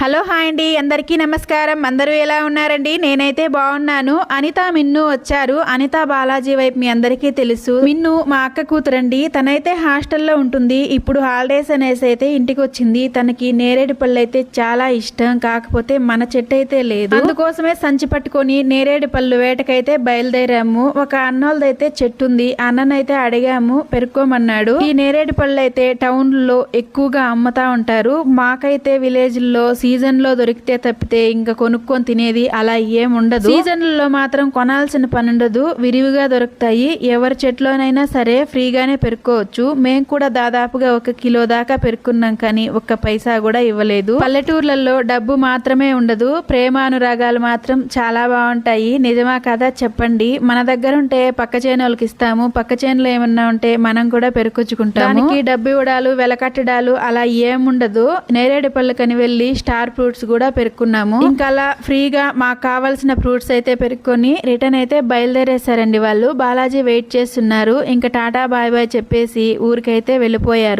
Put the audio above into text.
Hello hi అండి అందరికీ నమస్కారం. అందరూ ఎలా ఉన్నారండి? నేనైతే బాగున్నాను. అనిత మిన్ను వచ్చారు. అనిత బాలాజీ వైపు మీ అందరికీ తెలుసు. మిన్ను మా అక్క కూతురండి. తనైతే హాస్టల్లో ఉంటుంది. ఇప్పుడు హాలిడేస్ అనేసి అయితే ఇంటికి వచ్చింది తనకి నేరేడు పళ్ళు అయితే చాలా ఇష్టం. కాకపోతే మన చెట్టు అయితే లేదు. అందుకోసమే సంచి పట్టుకొని నేరేడు పళ్ళు వేటకైతే బయలుదేరాము. ఒక అన్నోళ్ళదైతే చెట్టు ఉంది అన్ననైతే అడిగాము పెరుక్కోమన్నాడు. ఈ నేరేడు పళ్ళు అయితే టౌన్లో ఎక్కువగా అమ్ముతా ఉంటారు. మాకైతే విలేజ్లో సీజన్లో దొరికితే తప్పితే ఇంకా కొనుక్కొని తినేది అలా ఏం ఉండదు. సీజన్లలో మాత్రం కొనాల్సిన పని ఉండదు విరివిగా దొరుకుతాయి. ఎవరి చెట్లోనైనా సరే ఫ్రీగానే పెరుక్కోవచ్చు. మేము కూడా దాదాపుగా ఒక కిలో దాకా పెరుక్కున్నాం కానీ ఒక్క పైసా కూడా ఇవ్వలేదు. పల్లెటూర్లలో డబ్బు మాత్రమే ఉండదు. ప్రేమానురాగాలు మాత్రం చాలా బాగుంటాయి. నిజమా కదా చెప్పండి. మన దగ్గర ఉంటే పక్క చేనులకి ఇస్తాము. పక్క చేనులో ఏమన్నా ఉంటే మనం కూడా పెరుకొచ్చుకుంటాము దానికి డబ్బు ఇవ్వడాలు వెలకట్టడాలు అలా ఏముండదు నేరేడు పళ్ళకని వెళ్ళి స్టార్ ఫ్రూట్స్ కూడా పెరుక్కున్నాము. ఇంకా అలా ఫ్రీగా మాకు కావాల్సిన ఫ్రూట్స్ అయితే పెరుక్కొని రిటర్న్ అయితే బయలుదేరేశారండి వాళ్ళు. బాలాజీ వెయిట్ చేస్తున్నారు. ఇంకా టాటా బాయ్ బాయ్ చెప్పేసి ఊరికైతే వెళ్ళిపోయారు.